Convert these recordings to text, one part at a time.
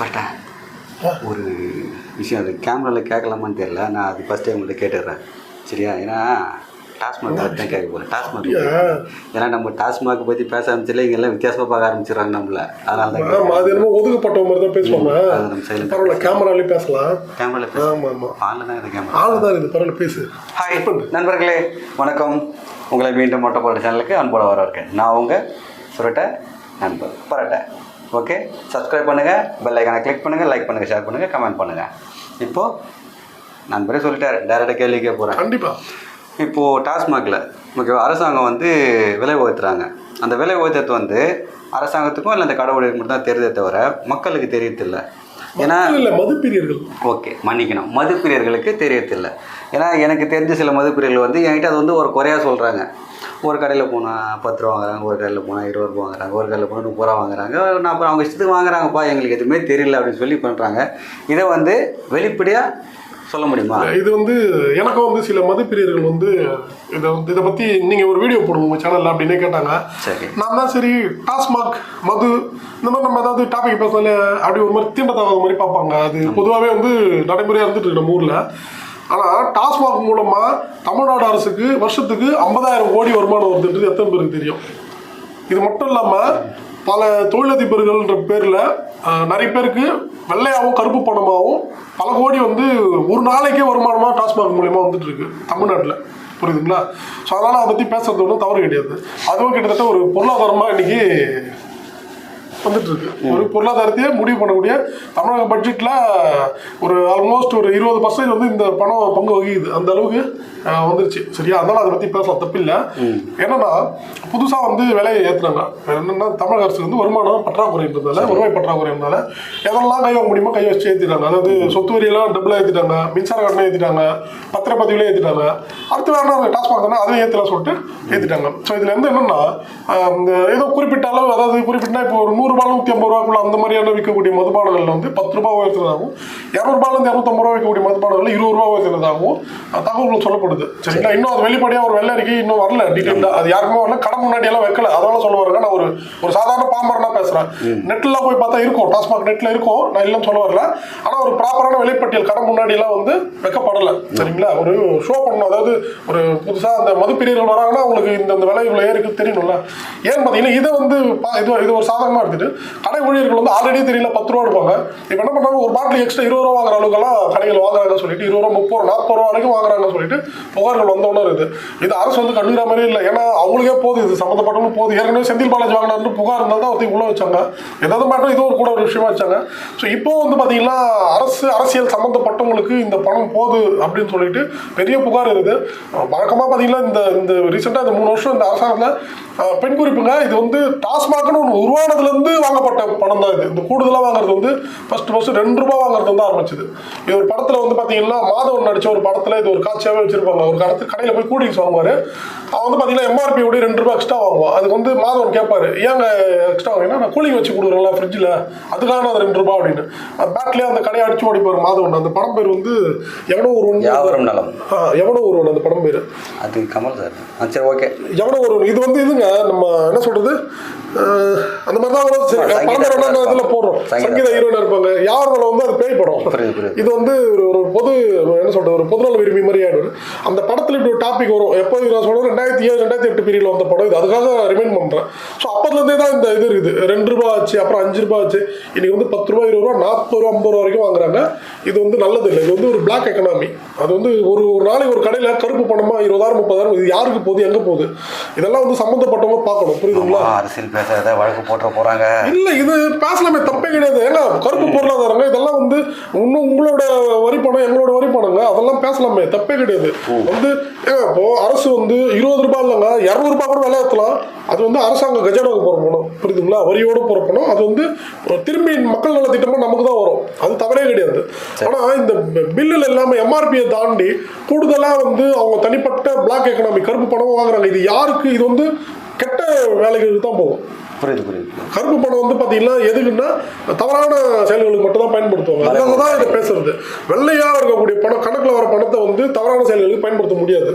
பட்டா? ஒரு விஷயம் அது கேமராவில் கேட்கலாமான்னு தெரியல. நான் அது ஃபஸ்ட்டே உங்கள்கிட்ட கேட்டுடுறேன். சரியா? ஏன்னா டாஸ்மாக் தான் கேட்க போகிறேன் டாஸ்மாக் ஏன்னா நம்ம டாஸ்மாக் பற்றி பேச ஆரம்பிச்சில இங்க எல்லாம் வித்தியாசமாக பார்க்க ஆரம்பிச்சிடுறாங்க நம்மள. அதனால தான் அது என்னமோ ஒதுக்கப்பட்ட மாதிரி தான் பேசுவாங்க. அது நம்ம சைலண்ட் பரவாயில்ல கேமராலே பேசலாம். கேமராவில் பேச. ஆமா ஆமா. ஆன்ல தான் இந்த கேமரா ஆளு தான் இது பரவாயில்ல பேசு. ஹாய் நண்பர்களே வணக்கம். உங்களை மீண்டும் மொட்டை போட்ட சேனலுக்கு அன்போட வர இருக்கேன் நான் உங்கள் சுரட்டை நண்பர் பரட்டை. ஓகே சப்ஸ்கிரைப் பண்ணுங்கள் பெல் ஐக்கானை கிளிக் பண்ணுங்கள் லைக் பண்ணுங்கள் ஷேர் பண்ணுங்கள் கமெண்ட் பண்ணுங்கள் இப்போது நண்பரே சொல்லிட்டாரு டேரெக்டாக கேள்வி கேட்க போகிறேன் கண்டிப்பா. இப்போது டாஸ்மாகில் ஓகேவா அரசாங்கம் வந்து விலை உயர்த்துறாங்க அந்த விலை உயர்த்தது வந்து அரசாங்கத்துக்கும் இல்லை அந்த கடவுளுக்கு மட்டும் தான் தெரியுதே தவிர மக்களுக்கு தெரியறதில்ல. ஏன்னா இல்ல மதுப்பிரியர்கள். ஓகே மன்னிக்கணும். மதுப்பிரியர்களுக்கு தெரியறதில்ல. ஏன்னா எனக்கு தெரிஞ்ச சில மதுப்பிரியர்கள் வந்து என்கிட்ட அது வந்து ஒரு குறையாக சொல்கிறாங்க ஒரு கடையில் போனால் பத்து ரூபா வாங்குறாங்க ஒரு கடையில் போனால் இருபது ரூபா வாங்குறாங்க ஒரு கடையில் போனால் முப்பது ரூபா வாங்குறாங்க. நான் அப்புறம் அவங்க இஷ்டத்துக்கு வாங்குறாங்கப்பா எங்களுக்கு எதுவுமே தெரியல அப்படின்னு சொல்லி பண்ணுறாங்க இதை வந்து வெளிப்படையாக சொல்ல முடியுமா? இது வந்து எனக்கும் வந்து சில மதுப்பிரியர்கள் வந்து இதை வந்து இதை பத்தி நீங்க ஒரு வீடியோ போடுங்க உங்க சேனல்ல அப்படின்னே கேட்டாங்க. சரி. நான் தான் சரி டாஸ்மாக் மது இந்த மாதிரி நம்ம ஏதாவது டாபிக் பேசினாலே அப்படி ஒரு மாதிரி தீண்டத்தகாத மாதிரி பார்ப்பாங்க. அது பொதுவாகவே வந்து நடைமுறையாக இருந்துட்டு இருக்கு நம்ம ஊரில். ஆனால் டாஸ்மாக் மூலமாக தமிழ்நாடு அரசுக்கு வருஷத்துக்கு ஐம்பதாயிரம் கோடி வருமானம் வருதுன்றது எத்தனை பேருக்கு தெரியும்? இது மட்டும் இல்லாமல் பல தொழிலதிபர்கள்ன்ற பேரில் நிறைய பேருக்கு வெள்ளையாகவும் கருப்பு பணமாகவும் பல கோடி வந்து ஒரு நாளைக்கே வருமானமாக டாஸ்மாக் மூலியமாக வந்துட்டு இருக்கு தமிழ்நாட்டில். புரியுதுங்களா? ஸோ அதனால் அதை பற்றி பேசுறது ஒன்றும் தவறு கிடையாது. அதுவும் கிட்டத்தட்ட ஒரு பொருளாதாரமாக இன்னைக்கு வந்துட்டு இருக்கு ஒரு பொருளாதாரத்தையே முடிவு பண்ணக்கூடிய தமிழக பட்ஜெட்டில் ஒரு ஆல்மோஸ்ட் ஒரு இருபது பர்சன்ட் வந்து இந்த பணம் பங்கு வகிக்குது. அந்த அளவுக்கு வந்துருச்சு. சரியா? அதனால அதை பற்றி பேசலாம். தப்பில்லை. என்னன்னா புதுசாக வந்து விலையை ஏற்றுனாங்க என்னன்னா தமிழக அரசுக்கு வந்து வருமானம் பற்றாக்குறை இருந்ததால வருவாய் பற்றாக்குறை இருந்ததால எதெல்லாம் கை வாங்க முடியுமோ கை வச்சு ஏற்றிட்டாங்க அதாவது சொத்து வரியெல்லாம் டபுளாக ஏற்றிட்டாங்க மின்சார கட்டணம் ஏற்றிட்டாங்க பத்திரப்பதிவுல ஏற்றிட்டாங்க அடுத்து வேணா டாஸ்மாக் தானே அதையும் ஏற்றலாம் சொல்லிட்டு ஏற்றிட்டாங்க ஸோ இதுல இருந்து என்னன்னா இந்த ஏதோ குறிப்பிட்ட அளவு அதாவது குறிப்பிட்டா இப்போ ஒரு நூறுரூபா நூற்றி ஐம்பது ரூபாக்குள்ள அந்த மாதிரியான விற்கக்கூடிய மதுபானங்கள்ல வந்து பத்து ரூபாய் உயர்த்துறதாகவும் இரநூறுபாலேருந்து இரநூத்தம்பது ரூபா விற்கக்கூடிய மதுபானங்கள் இருபது ரூபா உயர்த்துறதாகவும் அஹ், தகவல்கள் சொல்லப்படுது. சரிங்களா? இன்னும் அது வெளிப்படையாக ஒரு வெள்ளை அறிக்கை இன்னும் வரல. டீட்டெயிலாக அது யாருக்குமே வரல. கடை முன்னாடி எல்லாம் வைக்கல. அதனால சொல்ல வரேங்க நான் ஒரு ஒரு சாதாரண பாம்பரனா பேசுறேன். நெட்ல போய் பார்த்தா இருக்கும். டாஸ்மாக் நெட்ல இருக்கும். நான் இல்லைன்னு சொல்ல வரல. ஆனா ஒரு ப்ராப்பரான விலைப்பட்டியல் கடை முன்னாடி எல்லாம் வந்து வைக்கப்படல. சரிங்களா? ஒரு ஷோ பண்ணணும். அதாவது ஒரு புதுசா அந்த மதுப்பிரியர்கள் வராங்கன்னா அவங்களுக்கு இந்த விலை இவ்வளவு ஏருக்கு தெரியணும்ல ஏன்னு பார்த்தீங்கன்னா இதை வந்து இது இது ஒரு சாதாரணமா எடுத்துட்டு கடை ஊழியர்கள் வந்து ஆல்ரெடி தெரியல பத்து ரூபா எடுப்பாங்க. இப்போ என்ன பண்றாங்க? ஒரு பாட்டில் எக்ஸ்ட்ரா இருபது ரூபா வாங்குற அளவுக்கெல்லாம் கடைகள் வாங்குறாங்கன்னு சொல்லிட்டு இருபது ரூபா முப்பது ரூபா நாற்பது ரூபா வரைக்கும் வாங்குறாங்கன்னு சொல்லிட்டு புகார்கள் வந்தோன்னு இருக்குது. இது அரசு வந்து கண்டுக்கிற மாதிரி இல்லை. ஏன்னா அவங்களுக்கே போகுது இது சம்மந்தப்பட்டவங்களும் போகுது ஏற்கனவே செந்தில் பாலாஜி வாங்கினாரு புகார் இருந்தால் தான் ஒருத்தர் உள்ள வச்சாங்க. ஏதாவது மாற்றம் இது ஒரு கூட ஒரு விஷயமா வச்சாங்க. ஸோ இப்போ வந்து பார்த்தீங்கன்னா அரசு அரசியல் சம்மந்தப்பட்டவங்களுக்கு இந்த பணம் போகுது அப்படின்னு சொல்லிட்டு பெரிய புகார் இருக்குது. வழக்கமாக பார்த்தீங்கன்னா இந்த இந்த ரீசெண்டாக இந்த மூணு வருஷம் இந்த அரசாங்கத்தில் பெண் குறிப்புங்க. இது வந்து டாஸ்மாக்னு ஒன்று உருவானதுலேருந்து வாங்கப்பட்ட பணம் தான் இது. இந்த கூடுதலாக வாங்குறது வந்து ஃபர்ஸ்ட் ஃபர்ஸ்ட் ரெண்டு ரூபா வாங்குறது வந்து ஆரம்பிச்சது. இது ஒரு படத்தில் வந்து பார்த்தீங்கன்னா மாதவன் நடிச்ச ஒரு படத்தில் இது ஒரு காட்சியாகவே வச்சிருப்பாங்க. ஒரு கடத்து கடையில் போய் கூலிங்ஸ் வாங்குவார் அவன் வந்து பார்த்தீங்கன்னா எம்ஆர்பி விட ரெண்டு ரூபா எக்ஸ்ட்ரா வாங்குவான். அதுக்கு வந்து மாதவன் கேட்பாரு ஏங்க எக்ஸ்ட்ரா வாங்கினா நான் கூலிங் வச்சு கொடுக்குறேன்ல ஃப்ரிட்ஜில் அதுக்கான அது ரெண்டு ரூபா அப்படின்னு. பேட்லேயே அந்த கடையை அடிச்சு ஓடிப்பார் மாதவன். அந்த படம் பேர் வந்து எவனோ ஒரு யாவரும் நலம். எவனோ ஒருவன் அந்த படம் பேர். அது கமல் சார். சரி ஓகே எவனோ ஒரு இது வந்து இதுங்க நம்ம என்ன சொல்றது? அஹ், அந்த மாதிரி தான் இதுல போடுறோம். சங்கீதா. ஹீரோயின் இருப்பாங்க. வந்து அது பேய் படம். இது வந்து ஒரு ஒரு பொது என்ன சொல்றது ஒரு பொதுநல விரும்பி மாதிரி ஆயிடும். அந்த படத்துல இப்படி ஒரு டாபிக் வரும். எப்போ நான் சொல்றேன் ரெண்டாயிரத்தி ஏழு ரெண்டாயிரத்தி எட்டு பீரியட்ல வந்த படம். இது அதுக்காக ரிமைண்ட் பண்றேன். ஸோ அப்பதுலேருந்தே தான் இந்த இது இருக்குது. ரெண்டு ரூபா ஆச்சு அப்புறம் அஞ்சு ரூபா ஆச்சு. இன்னைக்கு வந்து பத்து ரூபா இருபது ரூபா நாற்பது ரூபா ஐம்பது ரூபா வரைக்கும் வாங்குறாங்க. இது வந்து நல்லது இல்லை இது வந்து ஒரு பிளாக் எக்கனாமி அது வந்து ஒரு ஒரு நாளைக்கு ஒரு கடையில் கருப்பு பணமா இருபதாயிரம் முப்பதாயிரம் இது யாருக்கு போகுது எங்கே போகுது? இதெல்லாம் வந்து சம்மந்தப்பட்டவங்க பார்க்கணும். புரியுதுங்களா? அரசியல் பேசுறத வழக்கு போட்டுற போறாங்க. இல்ல இது பேசலாமே தப்பே கிடையாது. ஏங்க கருப்பு பொருளாதாரங்க இதெல்லாம் வந்து இன்னும் உங்களோட வரி பணம் எங்களோட வரி பணங்க அதெல்லாம் பேசலாமே தப்பே கிடையாது. வந்து ஏங்க இப்போ அரசு வந்து இருபது ரூபாய் இல்லைங்க இரநூறு ரூபாய் கூட விலை ஏற்றலாம் அது வந்து அரசாங்க கஜானாவுக்கு போகிற பணம் புரியுதுங்களா? வரியோட போகிற பணம் அது வந்து திரும்பி மக்கள் நல திட்டமா நமக்கு தான் வரும். அது தவறே கிடையாது. ஆனா இந்த பில்லுல இல்லாம எம்ஆர்பியை தாண்டி கூடுதலா வந்து அவங்க தனிப்பட்ட பிளாக் எக்கனாமி கருப்பு பணம் வாங்குறாங்க. இது யாருக்கு? இது வந்து கெட்ட வேலைகளுக்கு தான் போகும். புரியுது புரியுது. கருப்பு பணம் வந்து பாத்தீங்கன்னா எதுக்குன்னா தவறான செயல்களுக்கு மட்டும் தான் பயன்படுத்துவாங்க. அதுக்காக தான் இதை பேசுறது. வெள்ளையா இருக்கக்கூடிய பணம் கணக்குல வர பணத்தை வந்து தவறான செயல்களுக்கு பயன்படுத்த முடியாது.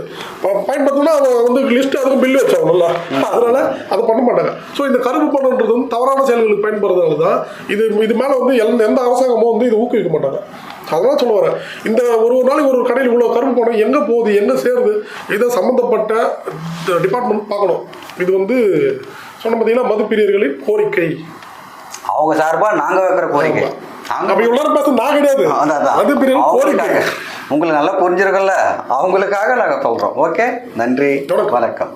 பயன்படுத்தினா அவன் வந்து லிஸ்ட் அதுக்கு பில்லு வச்சாங்கல்ல அதனால அதை பண்ண மாட்டாங்க. ஸோ இந்த கருப்பு பணம்ன்றது வந்து தவறான செயல்களுக்கு பயன்படுறதுனால தான் இது இது மேல வந்து எந்த எந்த அரசாங்கமும் வந்து இது ஊக்குவிக்க மாட்டாங்க. அதெல்லாம் சொல்ல வரேன். இந்த ஒரு ஒரு நாளைக்கு ஒரு கடையில் இவ்வளோ கருப்பு பணம் எங்கே போகுது எங்கே சேருது இதை சம்மந்தப்பட்ட டிபார்ட்மெண்ட் பார்க்கணும். இது வந்து சொன்ன பார்த்தீங்கன்னா மதுப்பிரியர்களின் கோரிக்கை. அவங்க சார்பா நாங்க வைக்கிற கோரிக்கை. நாங்க அப்ப இவ்வளவு நேரம் பேச நான் கிடையாது. பெரிய கோரிக்கை. உங்களுக்கு நல்லா புரிஞ்சிருக்கும்ல. அவங்களுக்காக நாங்க சொல்றோம். ஓகே? நன்றி. வணக்கம்.